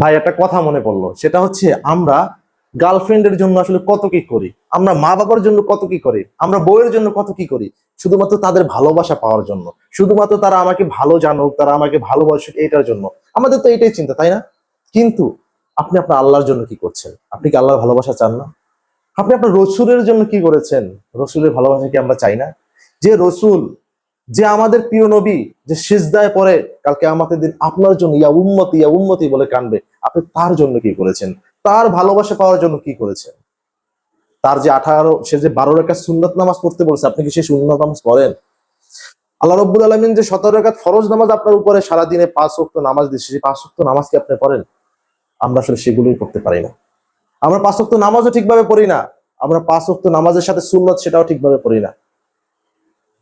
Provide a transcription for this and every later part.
ভাই, একটা কথা মনে পড়ল। সেটা হচ্ছে আমরা গার্লফ্রেন্ডের জন্য আসলে কত কি করি? আমরা মা বাবার জন্য কত কি করি? আমরা বউয়ের জন্য কত কি করি? শুধুমাত্র তাদের ভালোবাসা পাওয়ার জন্য। শুধুমাত্র তারা আমাকে ভালো জানুক, তারা আমাকে ভালোবাসুক এটার জন্য। আমাদের তো এটাই চিন্তা, তাই না? কিন্তু আপনি আপনার আল্লাহর জন্য কি করছেন? আপনি কি আল্লাহর ভালোবাসা চান না? আপনি আপনার রসুলের জন্য কি করেছেন? রসুলের ভালোবাসা কি আমরা চাই না? যে রসুল যে আমাদের প্রিয় নবী যে সিজদায় পরে কালকে আমাদের দিন আপনার জন্য, ইয়া উন্মতি ইয়া উন্মতি বলে কানবে। আপনি তার জন্য কি করেছেন? তার ভালোবাসা পাওয়ার জন্য কি করেছেন? তার যে আঠারো, সে যে বারো রেখা সুন্নত নামাজ পড়তে বলেছে, আপনি কি সেই সুন্নত নামাজ পড়েন? আল্লাহ রব্বুল আলমিন যে সতেরো রেখাত ফরজ নামাজ আপনার উপরে সারাদিনে পাঁচ ওয়াক্ত নামাজ দিচ্ছে সেই পাঁচ ওয়াক্ত নামাজ কি আপনি পড়েন? আমরা আসলে সেগুলোই করতে পারি না। আমরা পাঁচ ওয়াক্ত নামাজও ঠিকভাবে পড়ি না। আমরা পাঁচ ওয়াক্ত নামাজের সাথে সুন্নত সেটাও ঠিকভাবে পড়ি না।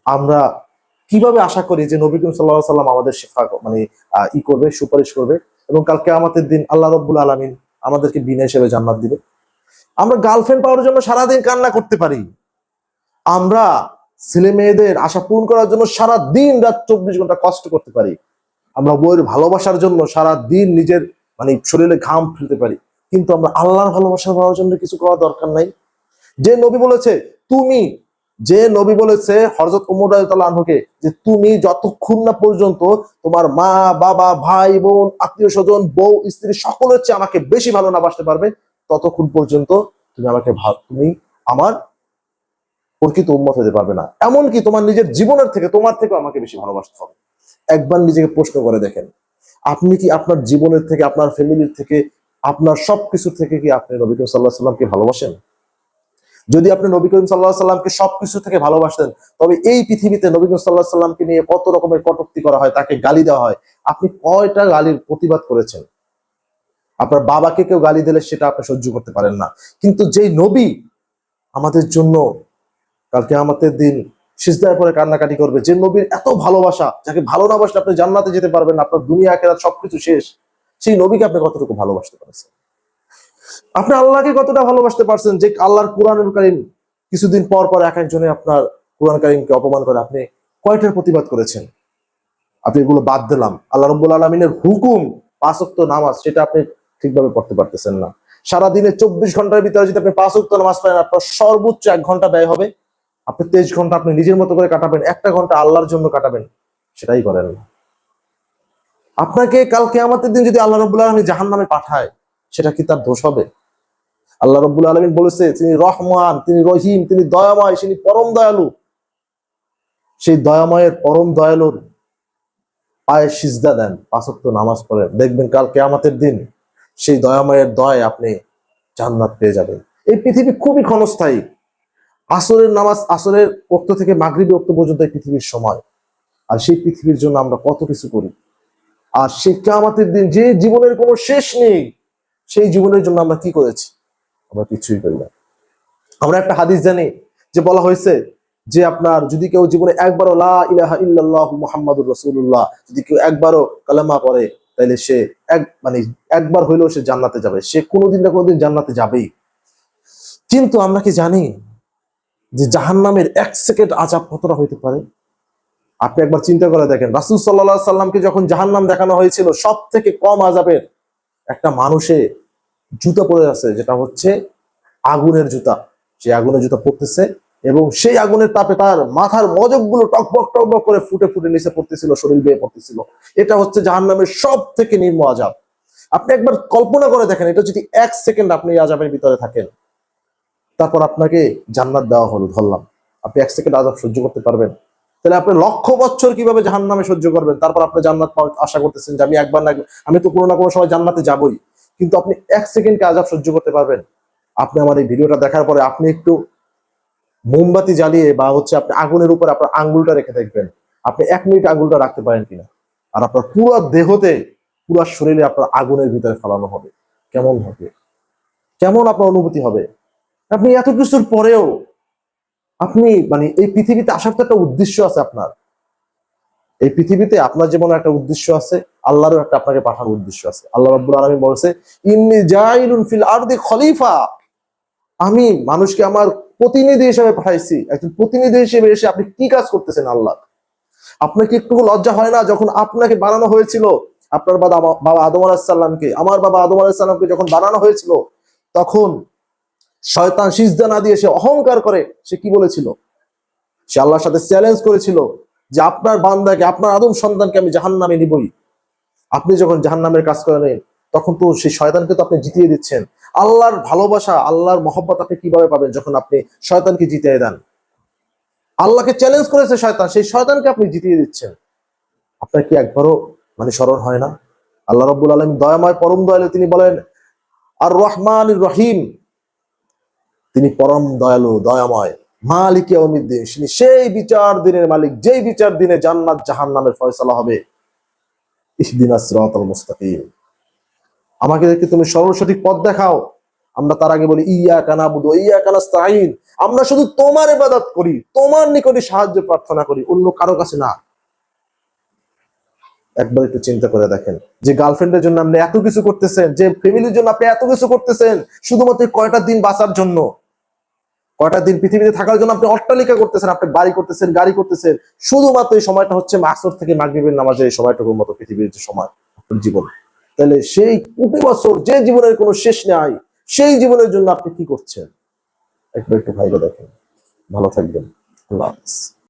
আমরা কীভাবে আশা করি যে নবী করিম সাল্লাহ সাল্লাম আমাদের শেফা মানে ই করবে, সুপারিশ করবে এবং কালকে আমাদের দিন আল্লাহ রব্বুল আলমিন আমাদেরকে বিনা হিসেবে জান্নাত দিবে। আমরা গার্লফ্রেন্ড পাওয়ার জন্য সারাদিন কান্না করতে পারি। আমরা ছেলে মেয়েদের আশা পূরণ করার জন্য সারা দিন রাত চব্বিশ ঘণ্টা কষ্ট করতে পারি। আমরা বইয়ের ভালোবাসার জন্য সারা দিন নিজের মানে শরীরে ঘাম ফেলতে পারি। কিন্তু আমরা আল্লাহর ভালোবাসা পাওয়ার জন্য কিছু করার দরকার নাই। যে নবী বলেছে, তুমি যে নবী বলেছে হরজত উমর আনহুকে যে তুমি যতক্ষণ না পর্যন্ত তোমার মা, বাবা, ভাই, বোন, আত্মীয় স্বজন, বউ, স্ত্রী সকলের চেয়ে আমাকে বেশি ভালো না বাসতে পারবে, ততক্ষণ পর্যন্ত তুমি আমাকে তুমি আমার প্রকৃত উন্মত হতে পারবে না। এমনকি তোমার নিজের জীবনের থেকে তোমার থেকে আমাকে বেশি ভালোবাসতে হবে। একবার নিজেকে প্রশ্ন করে দেখেন, আপনি কি আপনার জীবনের থেকে, আপনার ফ্যামিলির থেকে, আপনার সবকিছু থেকে কি আপনি নবী সাল্লাহ সাল্লামকে ভালোবাসেন? যদি আপনি নবী করিম সাল্লাহ সাল্লামকে সবকিছু থেকে ভালোবাসতেন, তবে এই পৃথিবীতে নবী করিম সাল্লাহ সাল্লামকে নিয়ে কত রকমের কটূক্তি করা হয়, তাকে গালি দেওয়া হয়। আপনি কয়টা গালির প্রতিবাদ করেছেন? আপনার বাবাকে কেউ গালি দিলে সেটা আপনি সহ্য করতে পারেন না। কিন্তু যেই নবী আমাদের জন্য কালকে আমাদের দিন সিজদায় পরে কান্নাকাটি করবে, যে নবীর এত ভালোবাসা, যাকে ভালো না বাসলে আপনি জান্নাতে যেতে পারবেন আপনার দুনিয়া কেরাত সবকিছু শেষ, সেই নবীকে আপনি কতটুকু ভালোবাসতে পারছেন? আপনি আল্লাহকে কতটা ভালোবাসতে পারছেন? যে আল্লাহর কোরআনুল কারিম কিছুদিন পর পর এক একজনে আপনার কোরআন কারিমকে অপমান করে আপনি কয়টার প্রতিবাদ করেছেন? আপনি এগুলো বাদ দিলাম। আল্লাহ রব্বুল আলমিনের হুকুম পাঁচক্ত নামাজ, সেটা আপনি ঠিকভাবে পড়তে পারতেছেন না। সারাদিনে চব্বিশ ঘণ্টার ভিতরে যদি আপনি পাঁচ উক্ত নামাজ পড়েন, আপনার সর্বোচ্চ এক ঘণ্টা ব্যয় হবে। আপনি তেইশ ঘণ্টা আপনি নিজের মতো করে কাটাবেন, একটা ঘণ্টা আল্লাহর জন্য কাটাবেন, সেটাই করেন না। আপনাকে কালকে আমাদের দিন যদি আল্লাহ রব্বুল আলমী জাহান নামে পাঠায় সেটা কি তার দোষ হবে? আল্লাহ রব্বুল আলমিন বলেছে, তিনি রহমান, তিনি রহিম, তিনি দয়াময়, তিনি পরম দয়ালু। সেই দয়াময়ের পরম দয়ালুর পায়ে সিজদা দেন পাঁচক্ত নামাজ পড়েন দেখবেন কাল কেয়ামতের দিন সেই দয়াময়ের দয় আপনি জান্নাত পেয়ে যাবেন। এই পৃথিবী খুবই ক্ষণস্থায়ী। আসরের নামাজ আসরের ওক্ত থেকে মাগরিবী ওক্ত পর্যন্ত এই পৃথিবীর সময়। আর সেই পৃথিবীর জন্য আমরা কত কিছু করি। আর সেই কেয়ামতের দিন যে জীবনের কোনো শেষ নেই সেই জীবনের জন্য আমরা কি করেছি? আমরা কিছুই করি না। আমরা একটা হাদিস জানি যে বলা হয়েছে যে আপনার যদি কেউ জীবনে একবারও লা ইলাহা ইল্লাল্লাহ যদি কেউ একবারও কালেমা পড়ে, তাহলে সে এক মানে একবার হইলেও সে জান্নাতে যাবে। সে কোনোদিন না কোনোদিন জান্নাতে যাবেই। কিন্তু আমরা কি জানি যে জাহান্নামের এক সেকেন্ড আজাব কতটা হইতে পারে? আপনি একবার চিন্তা করে দেখেন, রাসূল সাল্লাল্লাহু সাল্লামকে যখন জাহান্নাম দেখানো হয়েছিল সব থেকে কম আজাবের একটা মানুষে জুতা পরে আছে, যেটা হচ্ছে আগুনের জুতা। সে আগুনের জুতা পরতেছে এবং সেই আগুনের তাপে তার মাথার মজকগুলো টকবক টকবক করে ফুটে ফুটে নিচে পড়তেছিল, শরীর বেয়ে পড়তেছিল। এটা হচ্ছে জাহান্নামের সব থেকে নির্ম আজাব আপনি একবার কল্পনা করে দেখেন, এটা যদি এক সেকেন্ড আপনি আজাবের ভিতরে থাকেন, তারপর আপনাকে জান্নাত দেওয়া হলো, ধরলাম। আপনি এক সেকেন্ড আজাব সহ্য করতে পারবেন। তাহলে আপনি লক্ষ বছর কীভাবে জাহান্নামে সহ্য করবেন? তারপর আপনি জান্নাত আশা করতেছেন যে আমি একবার না, আমি তো কোনো না কোনো সময় জান্নাতে যাবই। কিন্তু আপনি এক সেকেন্ডকে আজাব সহ্য করতে পারবেন। আপনি আমার এই ভিডিওটা দেখার পরে আপনি একটু মোমবাতি জ্বালিয়ে বা হচ্ছে আপনি আগুনের উপর আপনার আঙ্গুলটা রেখে দেখবেন। আপনি এক মিনিট আঙ্গুলটা রাখতে পারেন কিনা। আর আপনার পুরো দেহতে, পুরো শরীরে আপনার আগুনের ভিতরে ফেলানো হবে। কেমন হবে? কেমন আপনার অনুভূতি হবে? আপনি এত কিছুর পরেও আপনি মানে এই পৃথিবীতে আসার তো একটা উদ্দেশ্য আছে আপনার। এই পৃথিবীতে আপনার জীবনে একটা উদ্দেশ্য আছে, আল্লাহরও একটা আপনাকে পাঠানোর উদ্দেশ্য আছে। আল্লাহ রাব্বুল আলামিন বলছে, ইন্নি জাইলুন ফিল আরদি খলিফা। আমি মানুষকে আমার প্রতিনিধি হিসেবে পাঠাইছি, একজন প্রতিনিধি হিসেবে এসে আপনি কি কাজ করতেছেন আল্লাহ? আপনাকে একটু লজ্জা হয় না যখন আপনাকে বানানো হয়েছিল? আপনার বাবা বাবা আদম আলাহিসাল্লামকে আমার বাবা আদম আলাহিসাল্লামকে যখন বানানো হয়েছিল, তখন শয়তান সিজদা না দিয়ে সে অহংকার করে, সে কি বলেছিল? সে আল্লাহর সাথে চ্যালেঞ্জ করেছিল যে আপনার বান্দাকে, আপনার আদম সন্তানকে আমি জাহান নামে নিবই। আপনি যখন জাহান নামের কাজ করেন, তখন তো সেই শয়তানকে তো আপনি জিতিয়ে দিচ্ছেন। আল্লাহর ভালোবাসা, আল্লাহর মহব্বত আপনি কীভাবে পাবেন যখন আপনি শয়তানকে জিতিয়ে দেন? আল্লাহকে চ্যালেঞ্জ করেছে শয়তান, সেই শয়তানকে আপনি জিতিয়ে দিচ্ছেন। আপনার কি একবারও মানে স্মরণ হয় না? আল্লাহ রব্বুল আলম দয়াময়, পরম দয়ালু তিনি বলেন, আর রহমান রহিম। তিনি পরম দয়ালু, দয়াময়। মালিক ইয়াউমিদ্দিন তিনি সেই বিচার দিনের মালিক, যেই বিচার দিনে জান্নাত জাহান্নামের ফয়সালা হবে, ইহদিনা সিরাতাল মুস্তাকিম। আমাকে তুমি সরল সঠিক পথ দেখাও। আমরা তার আগে বলি ইয়া কানা বুধ ইয়া কানাস্তাইন আমরা শুধু তোমার ইবাদত করি, তোমার নিকটে সাহায্য প্রার্থনা করি, অন্য কারও কাছে না। একবার একটু চিন্তা করে দেখেন, যে গার্লফ্রেন্ডের জন্য আপনি এত কিছু করতেছেন, যে ফ্যামিলির জন্য আপনি এত কিছু করতেছেন, শুধুমাত্র কয়টা দিন বাঁচার জন্য। কয়টা দিন পৃথিবীতে থাকার জন্য আপনি অট্টালিকা করতেছেন, আপনি বাড়ি করতেছেন, গাড়ি করতেছেন। শুধুমাত্র এই সময়টা হচ্ছে মাসর থেকে মাগরিবের নামাজের এই সময়টুকুর মতো পৃথিবীর যে সময় আপনার জীবন। তাহলে সেই কোটি বছর যে জীবনের কোনো শেষ নেই, সেই জীবনের জন্য আপনি কি করছেন? একটু একটু ভাইবা দেখেন। ভালো থাকবেন। আল্লাহ হাফিজ।